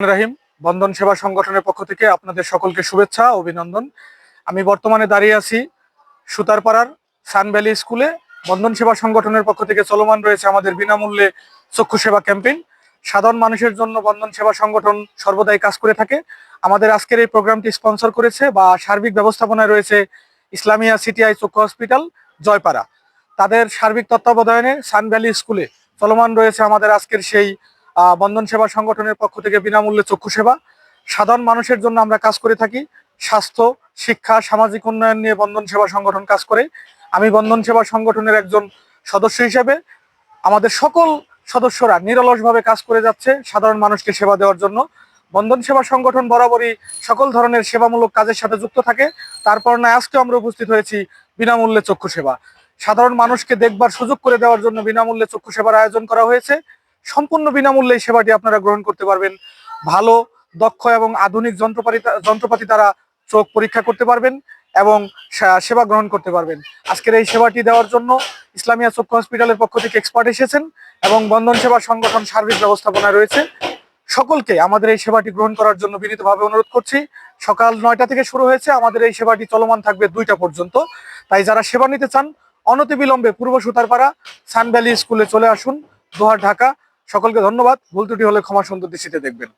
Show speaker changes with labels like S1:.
S1: রাহিম, বন্ধন সেবা সংগঠনের পক্ষ থেকে আপনাদের সকলকে শুভেচ্ছা, অভিনন্দন। আমি বর্তমানে দাঁড়িয়ে আছি সুতারপাড়ার সান ভ্যালি স্কুলে। বন্ধন সেবা সংগঠনের পক্ষ থেকে চলমান রয়েছে আমাদের বিনামূল্যে চক্ষু সেবা ক্যাম্পেইন। সাধারণ মানুষের জন্য বন্ধন সেবা সংগঠন সর্বদাই কাজ করে থাকে। আমাদের আজকের এই প্রোগ্রামটি স্পন্সর করেছে বা সার্বিক ব্যবস্থাপনায় রয়েছে ইসলামিয়া সিটিআই চক্ষু হসপিটাল, জয়পাড়া। তাদের সার্বিক তত্ত্বাবধানে সান ভ্যালি স্কুলে চলমান রয়েছে আমাদের আজকের সেই বন্ধন সেবা সংগঠনের পক্ষ থেকে বিনামূল্যে চক্ষু সেবা। সাধারণ মানুষের জন্য আমরা কাজ করে থাকি। স্বাস্থ্য, শিক্ষা, সামাজিক উন্নয়ন নিয়ে বন্ধন সেবা সংগঠন কাজ করে। আমি বন্ধন সেবা সংগঠনের একজন সদস্য হিসেবে আমাদের সকল সদস্যরা নিরলসভাবে কাজ করে যাচ্ছে সাধারণ মানুষকে সেবা দেওয়ার জন্য। বন্ধন সেবা সংগঠন বরাবরই সকল ধরনের সেবামূলক কাজের সাথে যুক্ত থাকে। তারপর না আজকে আমরা উপস্থিত হয়েছি বিনামূল্যে চক্ষু সেবা। সাধারণ মানুষকে দেখবার সুযোগ করে দেওয়ার জন্য বিনামূল্যে চক্ষু সেবার আয়োজন করা হয়েছে। সম্পূর্ণ বিনামূল্যে এই সেবাটি আপনারা গ্রহণ করতে পারবেন। ভালো, দক্ষ এবং আধুনিক যন্ত্রপাতি যন্ত্রপাতি দ্বারা চোখ পরীক্ষা করতে পারবেন এবং সেবা গ্রহণ করতে পারবেন। আজকের এই সেবাটি দেওয়ার জন্য ইসলামিয়া চক্ষু হসপিটালের পক্ষ থেকে এক্সপার্ট এসেছেন এবং বন্ধন সেবা সংগঠন সার্বিক ব্যবস্থাপনা রয়েছে। সকলকে আমাদের এই সেবাটি গ্রহণ করার জন্য বিনীতভাবে অনুরোধ করছি। সকাল নয়টা থেকে শুরু হয়েছে, আমাদের এই সেবাটি চলমান থাকবে দুইটা পর্যন্ত। তাই যারা সেবা নিতে চান, অনতিবিলম্বে পূর্ব সুতারপাড়া সানভ্যালি স্কুলে চলে আসুন, দোহার ঢাকা। সকলকে ধন্যবাদ। ভুল ত্রুটি হলে ক্ষমা সুন্দর দৃষ্টিতে দেখবেন।